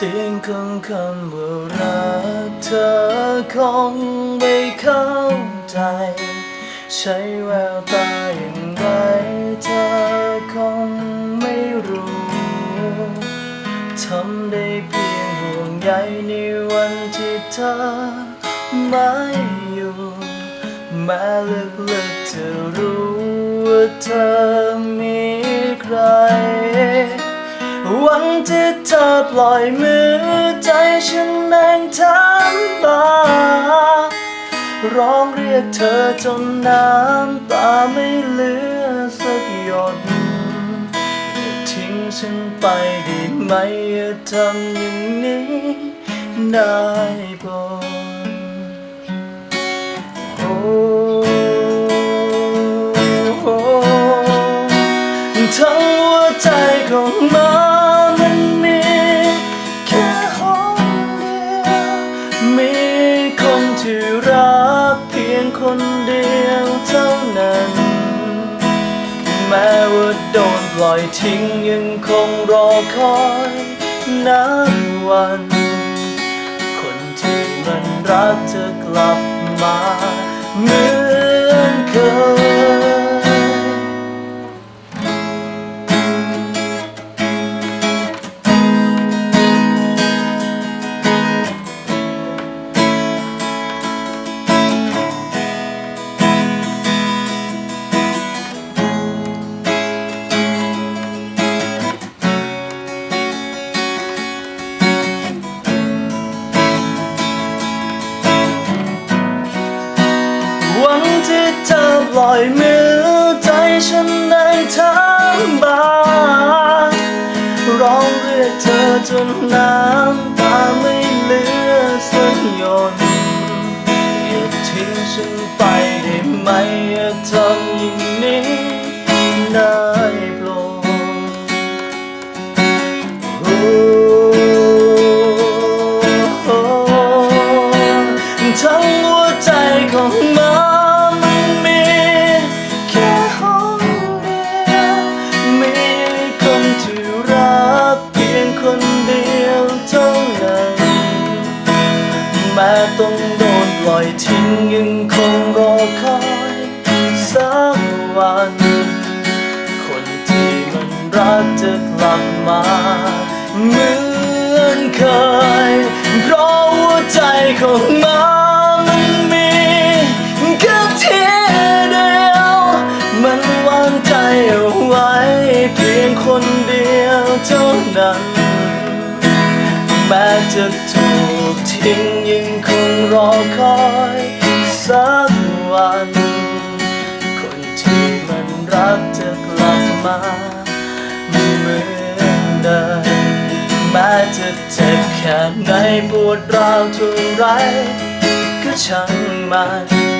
สียงของคำว่ารักเธอคงไม่เข้าใจ ใช้แววตาอย่างไรเธอคงไม่รู้ ทำได้เพียงห่วงใยในวันที่เธอไม่อยู่แม้ลึกๆเธอรู้ว่าเธอมี ปล่อยมือใจฉันแน่งทั้งตาร้องเรียกเธอจนน้ำตาไม่เหลือสักหยดอย่าทิ้งฉันไปได้ไหมอย่าทำอย่างนี้ได้โปรดโอ้โอ้ทั้งหัวใจของมัน คนเดียวเท่านั้น แม้ว่าโดนปล่อยทิ้งยังคงรอคอยนับวัน คนที่มันรักจะกลับมาเหมือนเคย ล่อยมือใจฉันในทั้งบานร้องเรียกเธอจนน้ำตาไม่เหลือสักหยดอย่าทิ้งฉันไปได้ไหมอย่าทำ ทิ้งยังคงรอคอยสักวัน คนที่มันรักจะกลับมาเหมือนเคย เพราะหัวใจของมามันมีแค่ทีเดียว มันวางใจเอาไว้ เพียงคนเดียวเท่านั้น แม้จะถูกทิ้งยังคงรอคอยสักวัน คนที่มันรักจะกลับมาเหมือนเดิมแม้จะเจ็บแค่ไหนปวดร้าวเท่าไรก็ช่างมัน